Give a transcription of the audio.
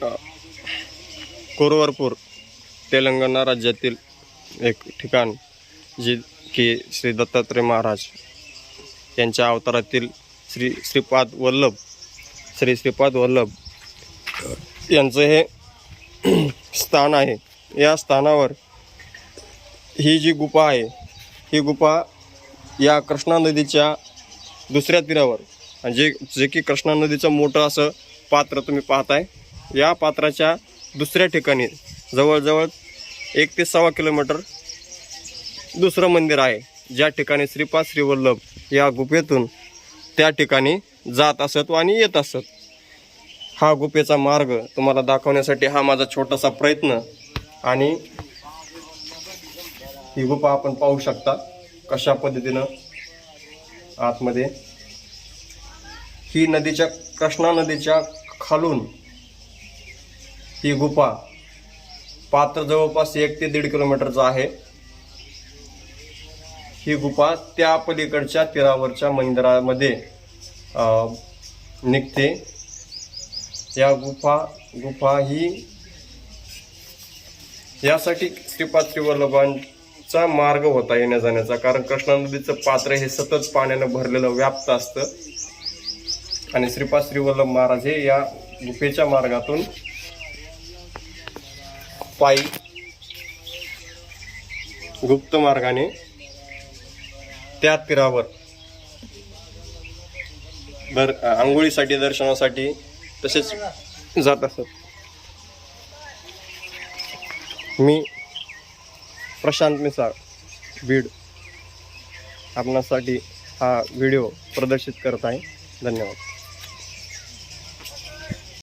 कुरवरपूर कोरवरपूर तेलंगणा राज्यातील एक ठिकाण जे की श्री दत्तात्रय महाराज यांच्या अवतारातील श्री श्रीपाद वल्लभ श्री श्रीपाद वल्लभ यांचं हे स्थान आहे. या स्थानावर ही जी गुफा आहे ही गुफा या कृष्णा नदीच्या दुसऱ्या तीरावर आणि जे जे की कृष्णा नदीचं मोठं असं पात्र तुम्ही पाहताय. या पात्राच्या दुसऱ्या ठिकाणी जवळजवळ एक ते सव्वा किलोमीटर दुसरं मंदिर आहे ज्या ठिकाणी श्रीपाद श्रीवल्लभ या गुफेतून त्या ठिकाणी जात असत आणि येत असत. हा गुफेचा मार्ग तुम्हाला दाखवण्यासाठी हा माझा छोटासा प्रयत्न आणि ही गुफा आपण पाहू शकता कशा पद्धतीनं आतमध्ये ही नदीच्या कृष्णा नदीच्या खालून ही गुफा पात्र जवळपास एक ते दीड किलोमीटरचं आहे. ही गुफा त्या पलीकडच्या तीरावरच्या मंदिरामध्ये निघते. या गुफा गुफा ही यासाठी श्रीपाद वल्लभांचा मार्ग होता येण्या जाण्याचा कारण कृष्णा नदीचं पात्र हे सतत पाण्यानं भरलेलं व्याप्त असतं. आणि श्रीपाद श्रीवल्लभ महाराज हे या गुफेच्या मार्गातून पायी. गुप्त मार्गाने त्या तीरावर दर आंघोळीसाठी दर्शनासाठी तसेच जात असत. मी प्रशांत मिसाळ बीड. आपणासाठी हा व्हिडिओ प्रदर्शित करत आहे. धन्यवाद.